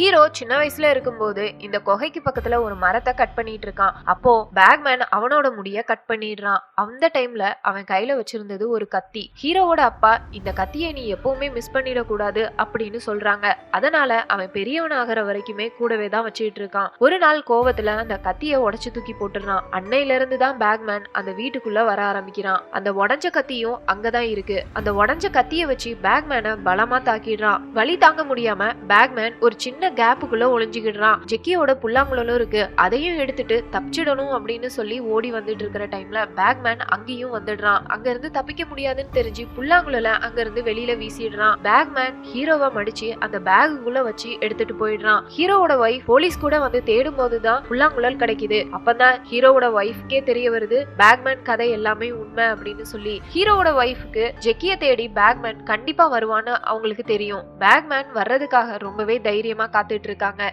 Hero சின்ன வயசுல இருக்கும்போது இந்த குகைக்கு பக்கத்துல ஒரு மரத்தை கட் பண்ணிட்டு இருக்கான். அப்போ பேக்மேன் அவனோட முடிய கட் பண்ணிடுறான். அந்த டைம்ல அவன் கையில வச்சிருந்தது ஒரு கத்தி. ஹீரோவோட அப்பா இந்த கத்தியை நீ எப்பவுமே மிஸ் பண்ணிடக்கூடாது அப்படின்னு சொல்றாங்க. அதனால அவன் பெரியவன் ஆகிற வரைக்குமே கூடவே தான் வச்சுக்கிட்டு இருக்கான். ஒரு நாள் கோவத்துல அந்த கத்தியை உடச்சு தூக்கி போட்டுறான் அன்னையில இருந்து தான் பேக்மேன் அந்த வீட்டுக்குள்ள வர ஆரம்பிக்கிறான். அந்த உடஞ்ச கத்தியும் அங்கதான் இருக்கு. அந்த உடஞ்ச கத்தியை வச்சு பேக்மேனை பலமா தாக்கிடுறான். வழி தாங்க முடியாம பேக்மேன் ஒரு சின்ன கேப்புக்குள்ள ஒளிஞ்சுக்கிடுறான். ஜெக்கியோட புல்லாங்குழலும் இருக்கு. அதையும் எடுத்துட்டு தப்பிச்சிடணும் அப்படின்னு சொல்லி ஓடி வந்துட்டு இருக்கிற டைம்ல பேக்மேன் அங்கேயும் வந்துடுறான். அங்க இருந்து தப்பிக்க முடியாதுன்னு தெரிஞ்சு புல்லாங்குழல அங்க இருந்து வெளியில வீசிடுறான். பேக்மேன் ஹீரோவை மடிச்சு அந்த பேகுக்குள்ள வச்சு எடுத்துட்டு போயிடுறான். ஹீரோவோட ஒய்ஃப் போலீஸ் கூட வந்து தேடும் போதுதான் புல்லாங்குழல் கிடைக்குது. அப்பதான் ஹீரோவோட ஒய்ஃப்கே தெரிய வருது பேக்மேன் கதை எல்லாமே உண்மை அப்படின்னு சொல்லி. ஹீரோவோட ஒய்ஃபுக்கு ஜெக்கிய தேடி பேக்மேன் கண்டிப்பா வருவான்னு அவங்களுக்கு தெரியும். பேக்மேன் வர்றதுக்காக ரொம்பவே தைரியமா காத்துட்டு இருக்காங்க.